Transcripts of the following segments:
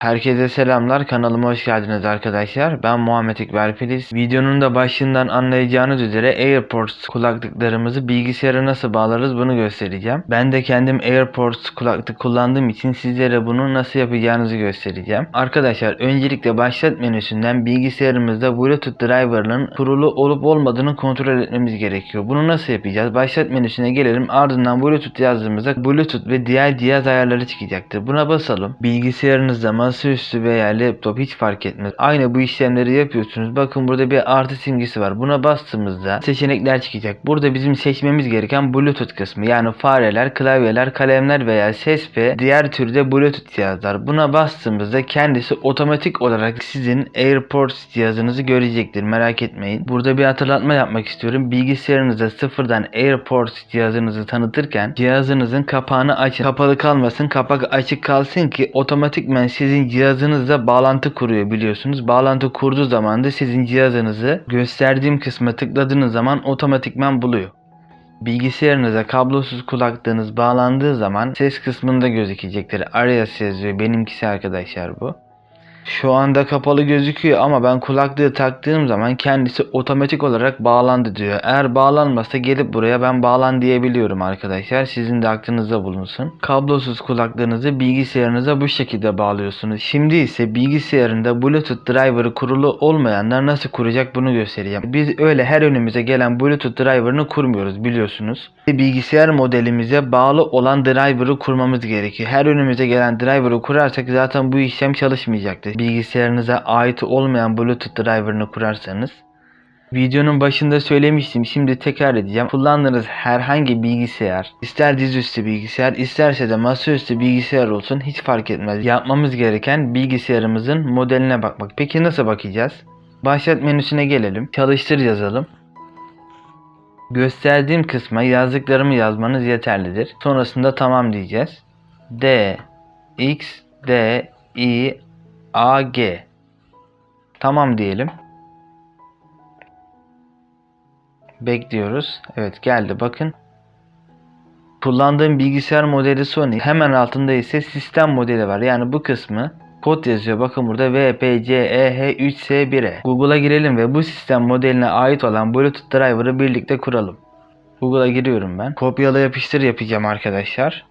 Herkese selamlar. Kanalıma hoş geldiniz arkadaşlar. Ben Muhammed İkbal Filiz. Videonun da başından anlayacağınız üzere AirPods kulaklıklarımızı bilgisayara nasıl bağlarız bunu göstereceğim. Ben de kendim AirPods kulaklık kullandığım için sizlere bunu nasıl yapacağınızı göstereceğim. Arkadaşlar öncelikle başlat menüsünden bilgisayarımızda Bluetooth driver'ının kurulu olup olmadığını kontrol etmemiz gerekiyor. Bunu nasıl yapacağız? Başlat menüsüne gelelim. Ardından Bluetooth yazdığımızda Bluetooth ve diğer cihaz ayarları çıkacaktır. Buna basalım. Bilgisayarınızda masaüstü veya laptop hiç fark etmez. Aynı bu işlemleri yapıyorsunuz. Bakın burada bir artı simgesi var. Buna bastığımızda seçenekler çıkacak. Burada bizim seçmemiz gereken Bluetooth kısmı. Yani fareler, klavyeler, kalemler veya ses ve diğer türde Bluetooth cihazlar. Buna bastığımızda kendisi otomatik olarak sizin AirPods cihazınızı görecektir. Merak etmeyin. Burada bir hatırlatma yapmak istiyorum. Bilgisayarınıza sıfırdan AirPods cihazınızı tanıtırken cihazınızın kapağını açın. Kapalı kalmasın. Kapak açık kalsın ki otomatikmen sizin cihazınızla bağlantı kuruyor biliyorsunuz. Bağlantı kurduğu zaman da sizin cihazınızı gösterdiğim kısma tıkladığınız zaman otomatikman buluyor. Bilgisayarınıza kablosuz kulaklığınız bağlandığı zaman ses kısmında gözükecektir. Arias yazıyor. Benimkisi arkadaşlar bu. Şu anda kapalı gözüküyor ama ben kulaklığı taktığım zaman kendisi otomatik olarak bağlandı diyor. Eğer bağlanmazsa gelip buraya ben bağlan diyebiliyorum arkadaşlar. Sizin de aklınızda bulunsun. Kablosuz kulaklığınızı bilgisayarınıza bu şekilde bağlıyorsunuz. Şimdi ise bilgisayarında Bluetooth driver'ı kurulu olmayanlar nasıl kuracak bunu göstereceğim. Biz öyle her önümüze gelen Bluetooth driver'ını kurmuyoruz biliyorsunuz. Bilgisayar modelimize bağlı olan driver'ı kurmamız gerekiyor. Her önümüze gelen driver'ı kurarsak zaten bu işlem çalışmayacaktır. Bilgisayarınıza ait olmayan Bluetooth driver'ını kurarsanız Videonun başında söylemiştim. Şimdi tekrar edeceğim. Kullandığınız herhangi bilgisayar, ister dizüstü bilgisayar, isterse de masaüstü bilgisayar olsun hiç fark etmez. Yapmamız gereken bilgisayarımızın modeline bakmak. Peki nasıl bakacağız? Başlat menüsüne gelelim. Çalıştır yazalım. Gösterdiğim kısma yazdıklarımı yazmanız yeterlidir. Sonrasında tamam diyeceğiz. D X D I A G Tamam diyelim. Bekliyoruz. Evet geldi bakın. Kullandığım bilgisayar modeli Sony. Hemen altında ise sistem modeli var. Yani bu kısmı kod yazıyor. Bakın burada E VPCEH3S1'e. Google'a girelim ve bu sistem modeline ait olan Bluetooth driver'ı birlikte kuralım. Google'a giriyorum ben. Kopyala yapıştır yapacağım arkadaşlar.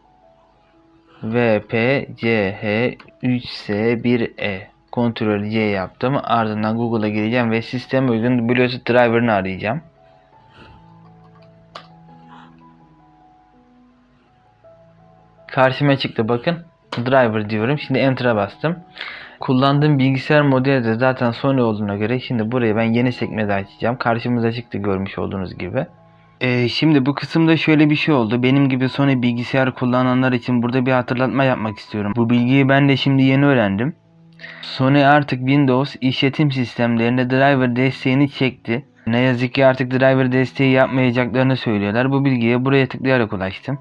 VPCH3S1E Ctrl C yaptım. Ardından Google'a gireceğim ve sistem uygun Bluetooth driver'ını arayacağım. Karşıma çıktı bakın. Driver diyorum. Şimdi Enter'a bastım. Kullandığım bilgisayar modeli de zaten Sony olduğuna göre şimdi burayı ben yeni sekmede açacağım. Karşımıza çıktı görmüş olduğunuz gibi. Ee, şimdi bu kısımda şöyle bir şey oldu. Benim gibi Sony bilgisayar kullananlar için burada bir hatırlatma yapmak istiyorum. Bu bilgiyi ben de şimdi yeni öğrendim. Sony artık Windows işletim sistemlerinde driver desteğini çekti. Ne yazık ki artık driver desteği yapmayacaklarını söylüyorlar. Bu bilgiye buraya tıklayarak ulaştım.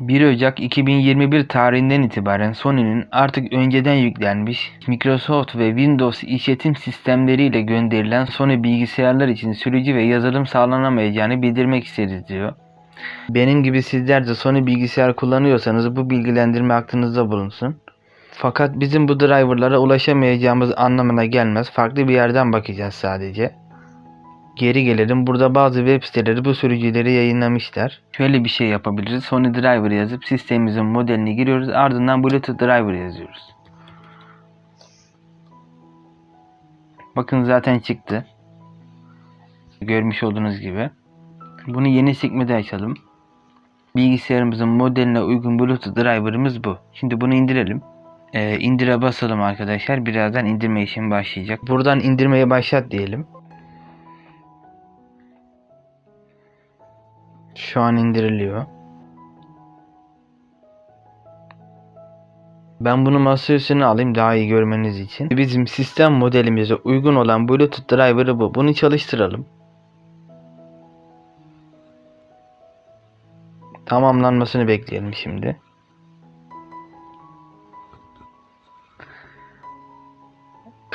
1 Ocak 2021 tarihinden itibaren Sony'nin artık önceden yüklenmiş Microsoft ve Windows işletim sistemleriyle gönderilen Sony bilgisayarlar için sürücü ve yazılım sağlanamayacağını bildirmek isteriz diyor. Benim gibi sizler de Sony bilgisayar kullanıyorsanız bu bilgilendirme aklınızda bulunsun. Fakat bizim bu driverlara ulaşamayacağımız anlamına gelmez. Farklı bir yerden bakacağız sadece. Geri gelelim. Burada bazı web siteleri bu sürücüleri yayınlamışlar. Şöyle bir şey yapabiliriz. Sony Driver yazıp sistemimizin modelini giriyoruz. Ardından Bluetooth Driver yazıyoruz. Bakın zaten çıktı. Görmüş olduğunuz gibi. Bunu yeni sekmede açalım. Bilgisayarımızın modeline uygun Bluetooth driver'ımız bu. Şimdi bunu indirelim. Ee, indire basalım arkadaşlar. Birazdan indirme işlemi başlayacak. Buradan indirmeye başlat diyelim. Şu an indiriliyor. Ben bunu masa üstüne alayım daha iyi görmeniz için. Bizim sistem modelimize uygun olan Bluetooth driver'ı bu. Bunu çalıştıralım. Tamamlanmasını bekleyelim şimdi.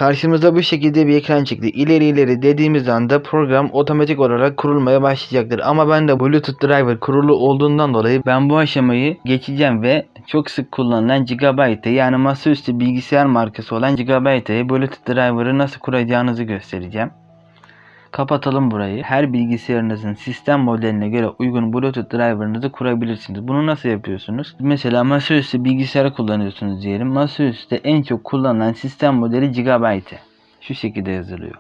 Karşımıza bu şekilde bir ekran çıktı. İleri ileri dediğimiz anda program otomatik olarak kurulmaya başlayacaktır. Ama ben de Bluetooth driver kurulu olduğundan dolayı ben bu aşamayı geçeceğim ve çok sık kullanılan Gigabyte yani masaüstü bilgisayar markası olan Gigabyte'e Bluetooth driver'ı nasıl kuracağınızı göstereceğim. Kapatalım burayı. Her bilgisayarınızın sistem modeline göre uygun Bluetooth driver'ınızı kurabilirsiniz. Bunu nasıl yapıyorsunuz? Mesela masaüstü bilgisayarı kullanıyorsunuz diyelim. Masaüstü en çok kullanılan sistem modeli Gigabyte. Şu şekilde yazılıyor.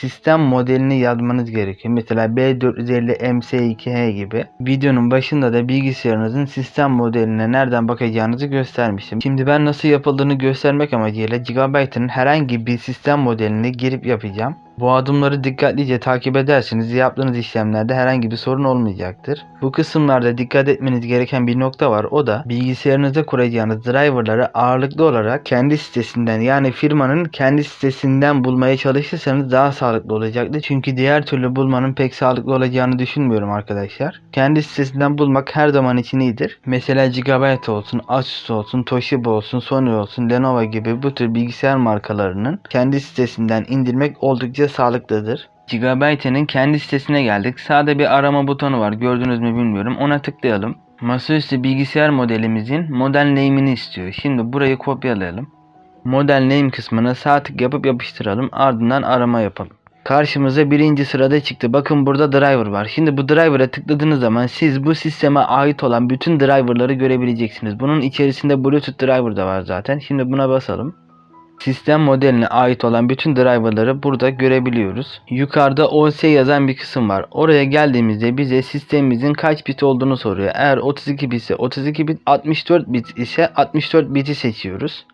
Sistem modelini yazmanız gerekiyor. Mesela B450 MS2H gibi. Videonun başında da bilgisayarınızın sistem modeline nereden bakacağınızı göstermiştim. Şimdi ben nasıl yapıldığını göstermek amacıyla Gigabyte'ın herhangi bir sistem modelini girip yapacağım. Bu adımları dikkatlice takip ederseniz yaptığınız işlemlerde herhangi bir sorun olmayacaktır. Bu kısımlarda dikkat etmeniz gereken bir nokta var. O da bilgisayarınıza kuracağınız driverları ağırlıklı olarak kendi sitesinden yani firmanın kendi sitesinden bulmaya çalışırsanız daha sağlıklı olacaktır. Çünkü diğer türlü bulmanın pek sağlıklı olacağını düşünmüyorum arkadaşlar. Kendi sitesinden bulmak her zaman için iyidir. Mesela Gigabyte olsun, Asus olsun, Toshiba olsun, Sony olsun, Lenovo gibi bu tür bilgisayar markalarının kendi sitesinden indirmek oldukça sağlıklıdır. Gigabyte'nin kendi sitesine geldik. Sağda bir arama butonu var. Gördünüz mü bilmiyorum. Ona tıklayalım. Masaüstü bilgisayar modelimizin model name'ini istiyor. Şimdi burayı kopyalayalım. Model name kısmına sağ tık yapıp yapıştıralım. Ardından arama yapalım. Karşımıza birinci sırada çıktı. Bakın burada driver var. Şimdi bu driver'a tıkladığınız zaman siz bu sisteme ait olan bütün driverları görebileceksiniz. Bunun içerisinde Bluetooth driver da var zaten. Şimdi buna basalım. Sistem modeline ait olan bütün driverları burada görebiliyoruz. Yukarıda OS yazan bir kısım var. Oraya geldiğimizde bize sistemimizin kaç bit olduğunu soruyor. Eğer 32 bit ise 32 bit, 64 bit ise 64 biti seçiyoruz.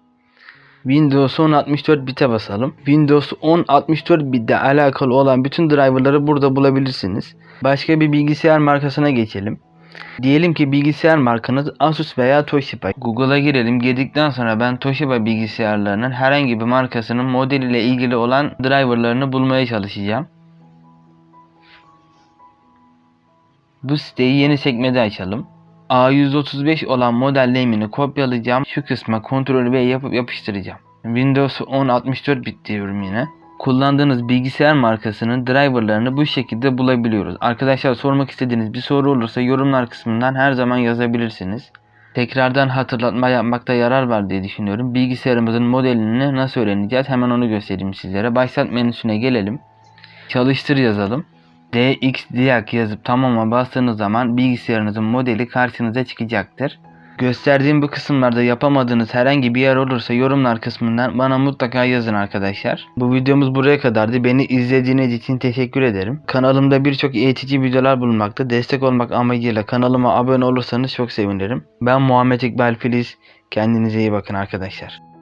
Windows 10 64 bite basalım. Windows 10 64 bitle alakalı olan bütün driverları burada bulabilirsiniz. Başka bir bilgisayar markasına geçelim. Diyelim ki bilgisayar markanız Asus veya Toshiba. Google'a girelim. Girdikten sonra ben Toshiba bilgisayarlarının herhangi bir markasının modeliyle ilgili olan driverlarını bulmaya çalışacağım. Bu siteyi yeni sekmede açalım. A135 olan model name'ini kopyalayacağım. Şu kısma Ctrl V yapıp yapıştıracağım. Windows 10 64 bit diyorum yine. Kullandığınız bilgisayar markasının driverlarını bu şekilde bulabiliyoruz. Arkadaşlar sormak istediğiniz bir soru olursa yorumlar kısmından her zaman yazabilirsiniz. Tekrardan hatırlatma yapmakta yarar var diye düşünüyorum. Bilgisayarımızın modelini nasıl öğreneceğiz? Hemen onu göstereyim sizlere. Başlat menüsüne gelelim. Çalıştır yazalım. DXDiag yazıp tamama bastığınız zaman bilgisayarınızın modeli karşınıza çıkacaktır. Gösterdiğim bu kısımlarda yapamadığınız herhangi bir yer olursa yorumlar kısmından bana mutlaka yazın arkadaşlar. Bu videomuz buraya kadardı. Beni izlediğiniz için teşekkür ederim. Kanalımda birçok eğitici videolar bulunmakta. Destek olmak amacıyla kanalıma abone olursanız çok sevinirim. Ben Muhammed İkbal Filiz. Kendinize iyi bakın arkadaşlar.